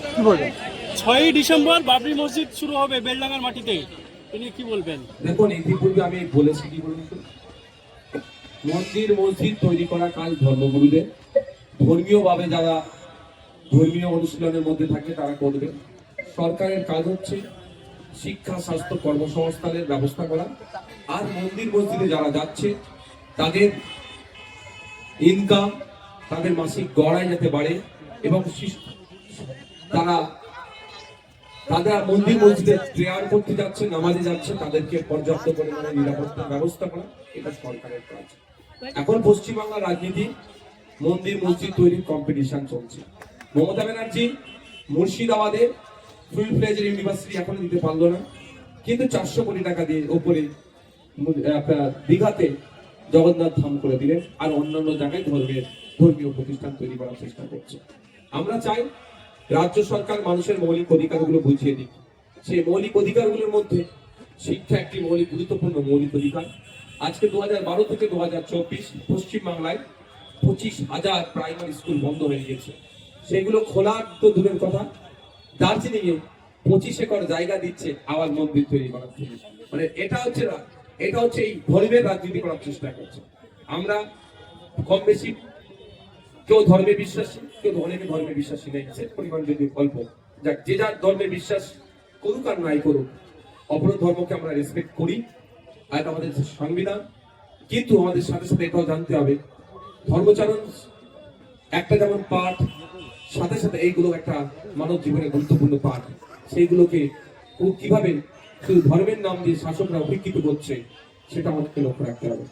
কি বলবেন? ছয়ই ডিসেম্বর বাবরি মসজিদ শুরু হবে বেলডাঙ্গার মাটিতে। তিনি কি বলবেন? দেখুন ইতিপূর্বে আমি বলেছি কি বলুন মন্দির মসজিদ তৈরি করা কাজ ধর্মগুরুদের। ধর্মীয় ভাবে যারা ধর্মীয় অনুশীলনের মধ্যে থাকে তারা করবে। সরকারের কাজ হচ্ছে শিক্ষা স্বাস্থ্য কর্মসংস্থানের ব্যবস্থা করা। আর মন্দির মসজিদে যারা যাচ্ছে তাদের ইনকাম তাদের মাসিক গড়াই যেতে পারে এবং শিশু- তারা তারা মন্দির মসজিদে প্রেয়ার করতে যাচ্ছে, নামাজে যাচ্ছে, তাদেরকে পর্যাপ্ত পরিমাণে নিরাপত্তার ব্যবস্থা করা, এটা সরকারের কাজ। এখন পশ্চিমবাংলার রাজনীতি, মন্দির মসজিদ তৈরির কম্পিটিশন চলছে। মমতা ব্যানার্জি মুর্শিদাবাদে ফুল ফ্লেজের ইউনিভার্সিটি এখন দিতে পারল না, কিন্তু চারশো কোটি টাকা দিয়ে ওপরে আপনার দীঘাতে জগন্নাথ ধাম করে দিলেন, আর অন্যান্য জায়গায় ধর্মের ধর্মীয় প্রতিষ্ঠান তৈরি করার চেষ্টা করছে। আমরা চাই রাজ্য সরকার মানুষের মৌলিক অধিকারগুলো বুঝিয়ে দিক। সেই মৌলিক অধিকারগুলোর মধ্যে শিক্ষা একটি মৌলিক, গুরুত্বপূর্ণ মৌলিক অধিকার। আজকে দু বারো থেকে দু হাজার চব্বিশ পশ্চিমবাংলায় পঁচিশ হাজার প্রাইমারি স্কুল বন্ধ হয়ে গেছে সেগুলো খোলার তো দূরের কথা। দার্জিলিং এ পঁচিশ একর জায়গা দিচ্ছে আবার মন্দির তৈরি করার জন্য। মানে এটা হচ্ছে এটা হচ্ছে এই ধর্মের রাজনীতি করার চেষ্টা করছে। আমরা কম বেশি কেউ ধর্মে বিশ্বাসী, কেউ ধর্মে ধর্মে বিশ্বাসী নেই। সে পরিমাণ যদি অল্প। যাক, যে যার ধর্মে বিশ্বাস করুক আর নাই করুক অপর ধর্মকে আমরা রেসপেক্ট করি। আর আমাদের সংবিধান, কিন্তু আমাদের সাথে সাথে এটাও জানতে হবে। ধর্মচারণ, একটা যেমন পাঠ, সাথে সাথে এইগুলো একটা মানব জীবনের গুরুত্বপূর্ণ পাঠ। সেইগুলোকে কীভাবে শুধু ধর্মের নাম দিয়ে শাসকরা উপেক্ষিত করছে, সেটা আমাদেরকে লক্ষ্য রাখতে হবে।